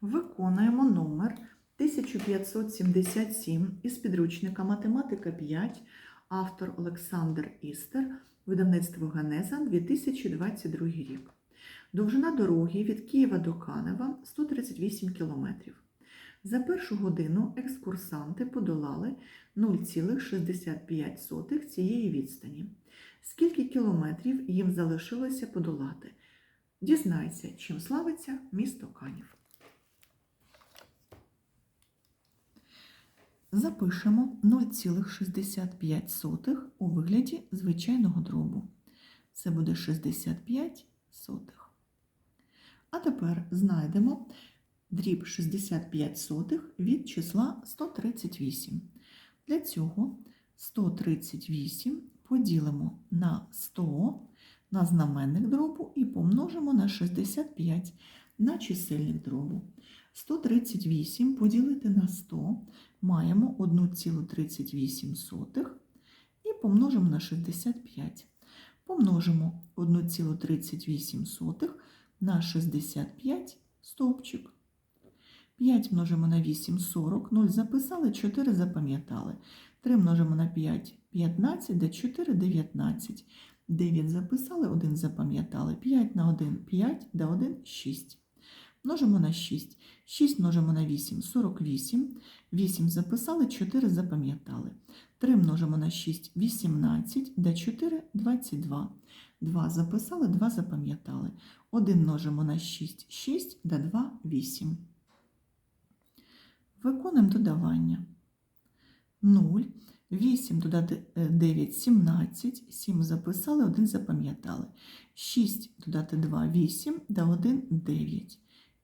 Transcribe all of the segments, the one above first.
Виконуємо номер 1577 із підручника Математика 5, автор Олександр Істер, видавництво Генеза 2022 рік. Довжина дороги від Києва до Канева 138 км. За першу годину екскурсанти подолали 0,65 цієї відстані. Скільки кілометрів їм залишилося подолати? Дізнайся, чим славиться місто Канів. Запишемо 0,65 у вигляді звичайного дробу. Це буде 65 сотих. А тепер знайдемо дріб 65 сотих від числа 138. Для цього 138 поділимо на 100 на знаменник дробу і помножимо на 65 на чисельник дробу. 138 поділити на 100 маємо 1,38 і помножимо на 65. Помножимо 1,38 на 65 стовпчик. 5 множимо на 8 40, 0 записали, 4 запам'ятали. 3 множимо на 5 15, де 4 19. 9 записали, 1 запам'ятали. 5 на 1 5, де 1 6. Множимо на 6. 6 множимо на 8 48. 8 записали, 4 запам'ятали. 3 множимо на 6 18, де 4 22. 2 записали, 2 запам'ятали. 1 множимо на 6 6, де 2 8. Виконуємо додавання. 0. 8 додати 9 17, 7 записали, 1 запам'ятали. 6 додати 2 8, да 1 9.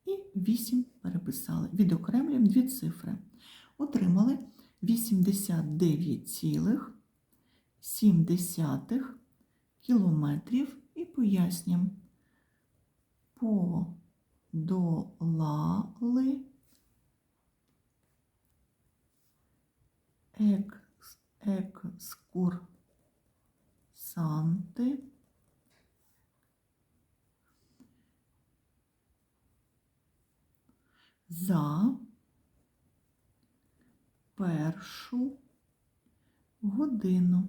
І 8 переписали. Відокремлюємо дві цифри. Отримали 89,7 кілометрів і пояснюємо. Подолали екс, екскурсанти за першу годину.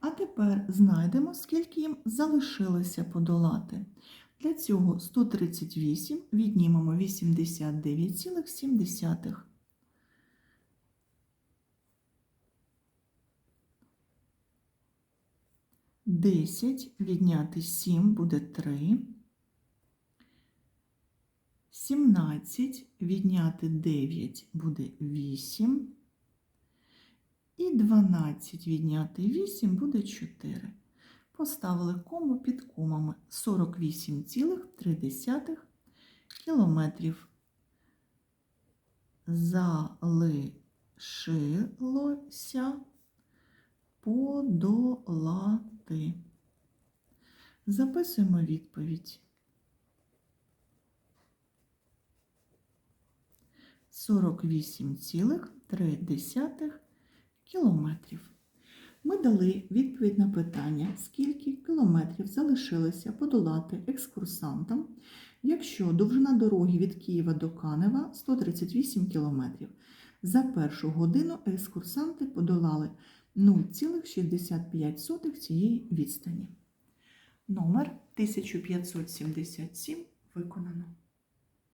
А тепер знайдемо, скільки їм залишилося подолати. Для цього 138 віднімемо 89,7. Десять відняти 7 буде 3. 17 відняти 9 буде 8. І 12 відняти 8 буде 4. Поставили кому під комами 48,3 кілометрів. Залишилося подолати. Записуємо відповідь. 48,3 кілометрів. Ми дали відповідь на питання, скільки кілометрів залишилося подолати екскурсантам, якщо довжина дороги від Києва до Канева 138 кілометрів. За першу годину екскурсанти подолали 0,65 цієї відстані. Номер 1577 виконано.